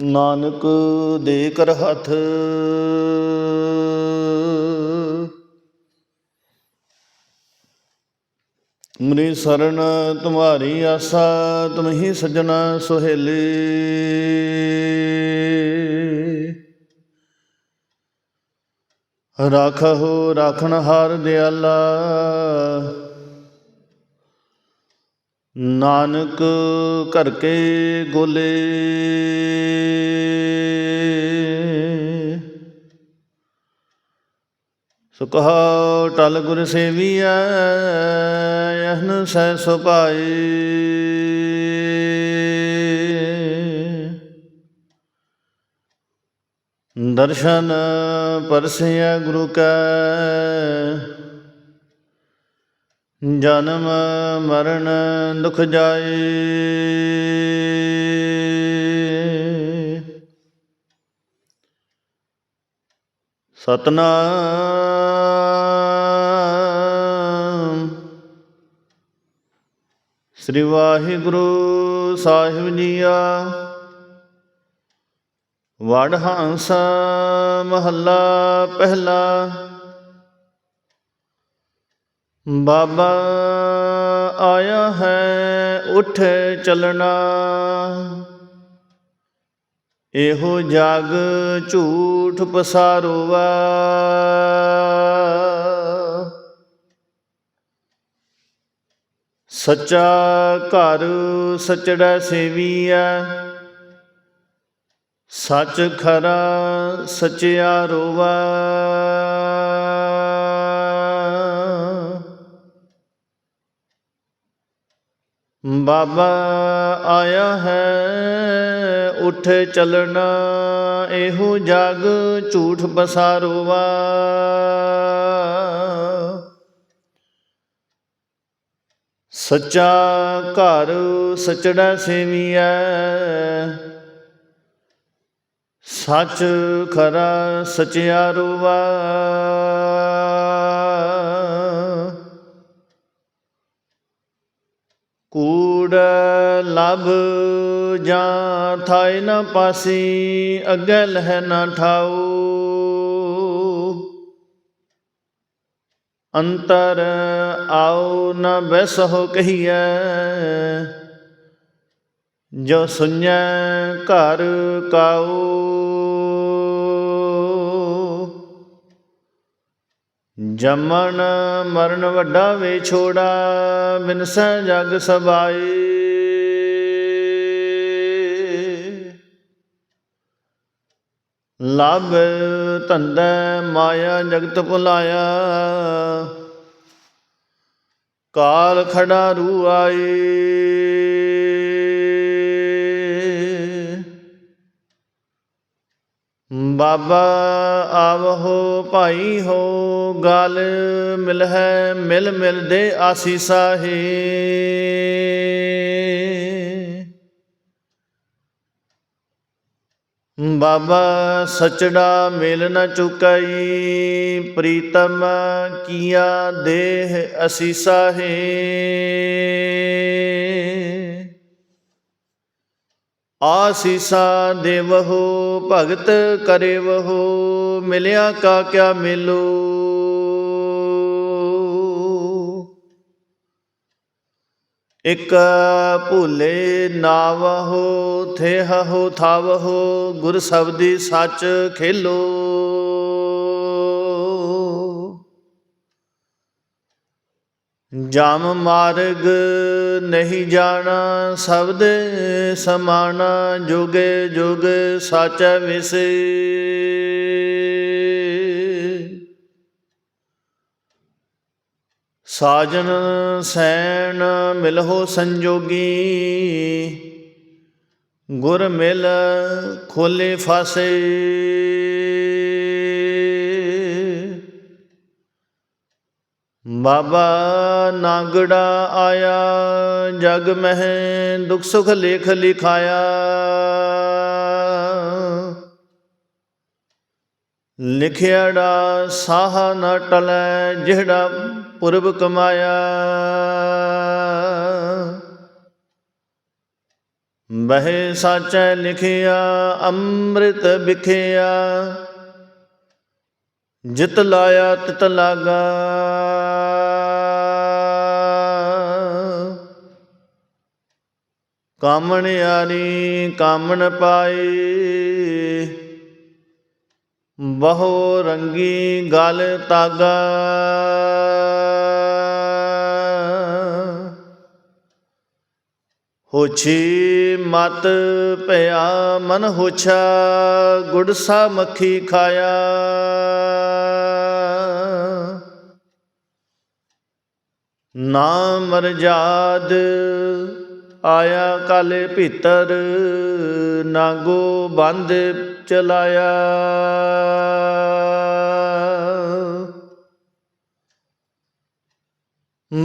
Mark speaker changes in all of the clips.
Speaker 1: ਨਾਨਕ ਦੇ ਕਰ ਹੱਥ। ਮਰੀ ਸਰਣ ਤੁਮਾਰੀ ਆਸਾ, ਤੁਮਹੀ ਸਜਣਾ ਸੁਹੇਲੇ। ਰਾਖਹੁ, ਰਾਖਣ ਹਾਰ ਦਿਆਲਾ। ਨਾਨਕ ਘਰ ਕੇ ਗੋਲੇ। ਸੁਖਾ ਟਲ ਗੁਰ ਸੇਵੀਐ ਯਹਨ ਸਹਿ ਸੁਭਾਈ ਦਰਸ਼ਨ ਪਰਸਿਆ ਗੁਰੂ ਕੈ ਜਨਮ ਮਰਨ ਦੁਖ ਜਾਏ। ਸਤਨਾਮ। ਸ੍ਰੀ ਵਾਹਿਗੁਰੂ ਸਾਹਿਬ ਜੀਆ। ਵਡ ਹੰਸ ਮਹੱਲਾ ਪਹਿਲਾ। ਬਾਬਾ ਆਇਆ ਹੈ, ਉਠ ਚੱਲਣਾ। ਇਹੋ ਜਗ ਝੂਠ ਪਸਾਰੋਵਾ ਸੱਚਾ ਘਰ ਸਚੜਾ ਸੇਵੀਐ। ਸੱਚ ਖਰਾ ਸਚਿਆਰੋਵਾ ਬਾਬਾ ਆਇਆ ਹੈ, ਉਠ ਚੱਲਣਾ, ਇਹੋ ਜਗ ਝੂਠ ਬਸਾਰੋਵਾ ਸੱਚਾ ਘਰ ਸਚੜਾ ਸੇਵੀਐ, ਸੱਚ ਖਰਾ ਸਚਿਆਰੋਵਾ ਕੂੜ ਲਭ ਜਾਂ ਥਾਇ ਨ ਪਾਸੀ ਅੱਗੇ ਲਹਿ ਨ ਠਾਉ ਅੰਤਰ ਆਉ ਨ ਬੈਸਹੁ ਕਹੀਐ, ਜੋ ਸੁਣੈ ਘਰ ਕਾਉ ਜਮਨ ਮਰਨ ਵੱਡਾ ਵੇ ਛੋੜਾ ਬਿਨਸੈ ਜਗ ਸਬਾਈ ਲਭ ਧੰਦੈ ਮਾਇਆ ਜਗਤ ਭੁਲਾਇਆ, ਕਾਲ ਖੜਾ ਰੂ ਆਈ ਬਾਬਾ ਆਵਹੋ ਭਾਈ ਹੋ, ਗਲ ਮਿਲਹਿ ਮਿਲ ਮਿਲ ਦੇ ਆਸੀਸਾ ਹੈ ਬਾਬਾ ਸਚੜਾ ਮਿਲ ਨ ਚੁਕਈ, ਪ੍ਰੀਤਮ ਕੀਆ ਦੇਹ ਅਸੀਸਾ ਹੈ ਆਸੀਸਾ ਦੇਵਹੋ, ਭਗਤ ਕਰੇਵਹੋ, ਮਿਲਿਆ ਕਾ ਕਿਆ ਮਿਲੋ? ਇਕ ਭੂਲੇ ਨਾਵਹੋ ਥੇਹੋ ਥਾਵਹੋ, ਗੁਰ ਸਬਦੀ ਸੱਚ ਖੇਲੋ। ਜਮ ਮਾਰਗ ਨਹੀਂ ਜਾਣਾ ਸ਼ਬਦ ਸਮਾਣਾ ਜੁਗੇ ਜੁਗ ਸੱਚ ਵਿਸੇ। ਸਾਜਨ ਸੈਣ ਮਿਲਹੁ ਸੰਜੋਗੀ, ਗੁਰ ਮਿਲ ਖੋਲੇ ਫਾਸੇ। ਬਾਬਾ ਨਾਗੜਾ ਆਇਆ ਜਗ ਮਹਿ ਦੁਖ ਸੁਖ ਲੇਖ ਲਿਖਾਇਆ ਲਿਖਿਆੜਾ ਸਾਹ ਨ ਟਲੈ ਜਿਹੜਾ ਪੁਰਬ ਕਮਾਇਆ ਬਹਿ ਸਾਚੈ ਲਿਖਿਆ ਅੰਮ੍ਰਿਤ ਵਿਖਿਆ ਜਿਤ ਲਾਇਆ ਤਿਤ ਲਾਗਾ ਕਾਮਣ ਆਰੀ ਕਾਮਣ ਪਾਏ। ਬਹੁ ਰੰਗੀ ਗਲ ਤਾਗਾ। ਹੋਛੀ ਮਤ ਭਇਆ ਮਨ ਹੋਛਾ ਗੁੜਸਾ ਮੱਖੀ ਖਾਇਆ। ਨਾਮ ਮਰਜਾਦ ਆਇਆ ਕਾਲੇ ਭੀਤਰ, ਨਾਗੋ ਬੰਦ ਚਲਾਇਆ।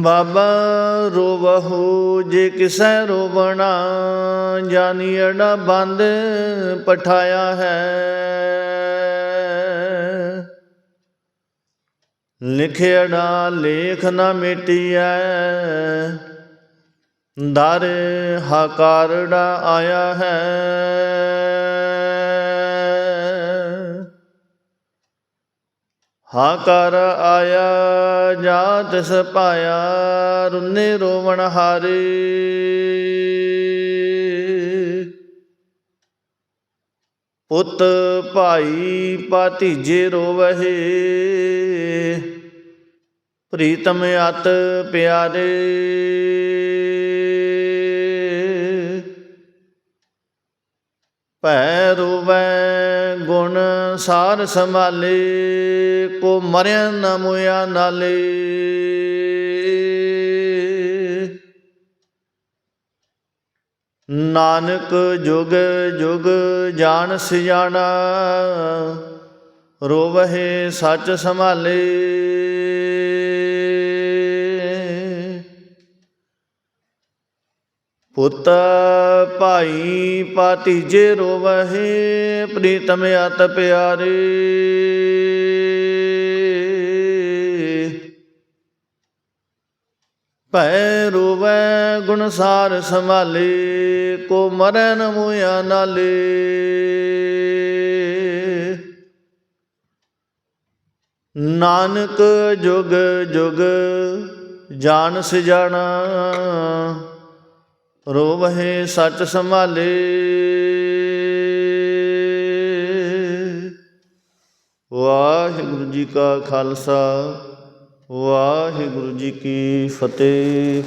Speaker 1: ਬਾਬਾ ਰੋਵਹੁ, ਜੇ ਕਿਸੈ ਰੋਵਣਾ ਜਾਨੀੜਾ ਬੰਦ ਪਠਾਇਆ ਹੈ। ਲਿਖਿਆੜਾ ਲੇਖ ਨਾ ਮਿਟਿਐ ਦਰ ਹਕਾਰੜਾ ਆਇਆ ਹੈ। ਹਾਕਾਰ ਆਇਆ, ਜਾ ਤਿਸ ਪਾਇਆ, ਰੁਨੇ ਰੋਵਣ ਹਾਰੇ। ਪੁੱਤ ਭਾਈ ਭਾਤੀਜੇ ਰੋਵਹਿ। ਪ੍ਰੀਤਮ ਅਤ ਪਿਆਰੇ। ਭੈ ਰੋਵੈ, ਗੁਣ ਸਾਰ ਸੰਭਾਲੇ, ਕੋ ਮਰਿਆ ਨ ਮੁਆ ਨਾਲੇ। ਨਾਨਕ ਜੁਗ ਜੁਗ ਜਾਣ ਸਿਆਣਾ, ਰੋਵਹਿ ਸੱਚ ਸੰਭਾਲੇ। ਪੁੱਤ ਭਾਈ ਪਾਤੀਜੇ ਰੋਵਹਿ, ਪ੍ਰੀਤਮ ਅਤ ਪਿਆਰੇ। ਭੈ ਰੋਵੈ ਗੁਣਸਾਰ ਸੰਭਾਲੇ, ਕੋ ਮਰਨ ਮੁਆ ਨਾਲੇ। ਨਾਨਕ ਜੁਗ ਜੁਗ ਜਾਣ ਸਜਾਣਾ ਰੋਵਹਿ ਸੱਚ ਸੰਭਾਲੇ। ਵਾਹਿਗੁਰੂ ਜੀ ਕਾ ਖਾਲਸਾ ਵਾਹਿਗੁਰੂ ਜੀ ਕੀ ਫਤਿਹ।